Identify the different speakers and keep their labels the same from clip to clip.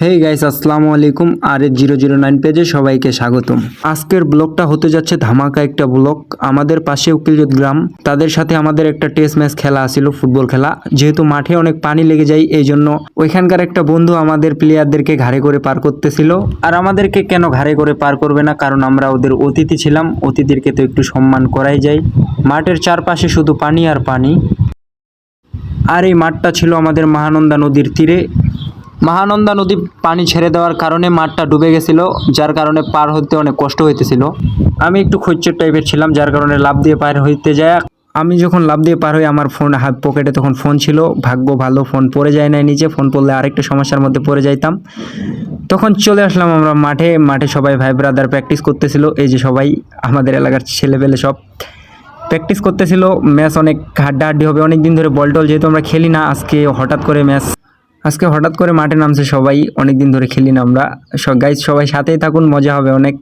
Speaker 1: Hey guys আসসালামু আলাইকুম। আর zero zero nine পেজে সবাইকে স্বাগতম। আজকের ব্লগটা হতে যাচ্ছে ধামাকা একটা ব্লগ। আমাদের পাশে উকিলজত গ্রাম। তাদের সাথে আমাদের একটা টেস্ট ম্যাচ খেলা আছিল, ফুটবল খেলা। যেহেতু মাঠে অনেক পানি লেগে যায়, এই জন্য ওইখানকার একটা বন্ধু আমাদের প্লেয়ারদেরকে ঘাড়ে করে পার করতেছিল। আর আমাদেরকে কেন ঘাড়ে করে পার করবে না? কারণ আমরা ওদের অতিথি ছিলাম। অতিথিরকে তো একটু সম্মান করাই যায়। মাঠের চারপাশে শুধু পানি আর পানি। আর এই মাঠটা ছিল আমাদের মহানন্দা নদীর তীরে। মহানন্দা নদী পানি ছেড়ে দেওয়ার কারণে মাঠটা ডুবে গেছিল, যার কারণে পার হতে অনেক কষ্ট হইতেছিল। আমি একটু খৈচ্চর টাইপের ছিলাম, যার কারণে লাভ দিয়ে পার হইতে যায়। আমি যখন লাভ দিয়ে পার হই, আমার ফোন হাত পকেটে তখন ফোন ছিল। ভাগ্য ভালো, ফোন পড়ে যায় না নিচে, ফোন পড়লে আরেকটা সমস্যার মধ্যে পড়ে যাইতাম। তখন চলে আসলাম আমরা মাঠে। মাঠে সবাই ভাই ব্রাদার প্র্যাকটিস করতেছিল। এই যে সবাই, আমাদের এলাকার ছেলেপেলে সব প্র্যাকটিস করতেছিল। ম্যাচ অনেক হাড্ডাহাড্ডি হবে অনেক দিন ধরে বল টল যেহেতু আমরা খেলি না, আজকে হঠাৎ করে ম্যাচ আজকে হঠাৎ করে মাঠে নামছে সবাই অনেক দিন ধরে খেলি না আমরা। সব গাইজ সবাই সাথেই থাকুন মজা হবে অনেক।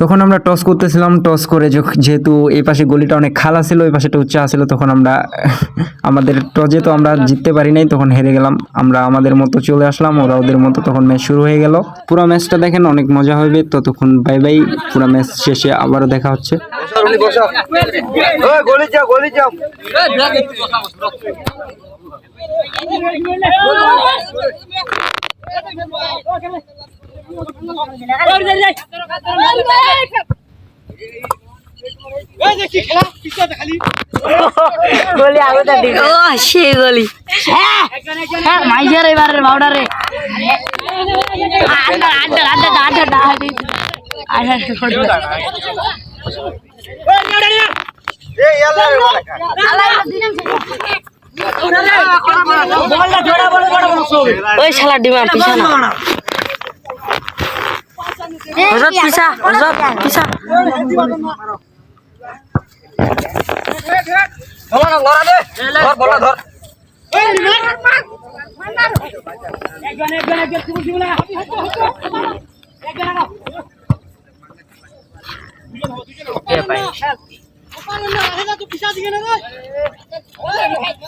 Speaker 1: তখন আমরা টস করতেছিলাম টস করে যেহেতু এই পাশে গলিটা অনেক খালা ছিল এই পাশেটা উচ্চা ছিল তখন আমরা আমাদের টসে তো আমরা জিততে পারি নাই তখন হেরে গেলাম। আমরা আমাদের মতো চলে আসলাম ওরা ওদের মতো তখন ম্যাচ শুরু হয়ে গেল। পুরো ম্যাচটা দেখেন অনেক মজা হবে। ততক্ষণ বাই বাই পুরো ম্যাচ শেষে আবারও দেখা হচ্ছে।
Speaker 2: গলি গলি
Speaker 3: আগুটা দিল ও সেই গলি হ্যাঁ হ্যাঁ মাইজার এবার বাউডারে আড্ডা আড্ডা আড্ডা আড্ডা আড্ডা
Speaker 2: বালা
Speaker 3: ওই শালা ডিমা পিছানা হজরত পিছা হজরত পিছা
Speaker 2: ধর লড়া দে ধর বলা ধর
Speaker 3: ও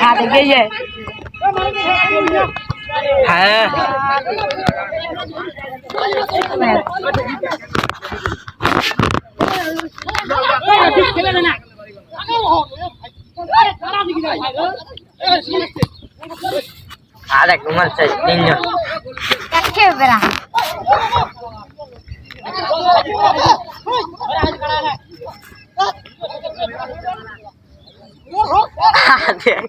Speaker 3: হ্যাঁ দেখে যে
Speaker 4: হ্যাঁ। আর তোমার চাই তিনজন।
Speaker 5: দেখে বেরা
Speaker 4: দেখ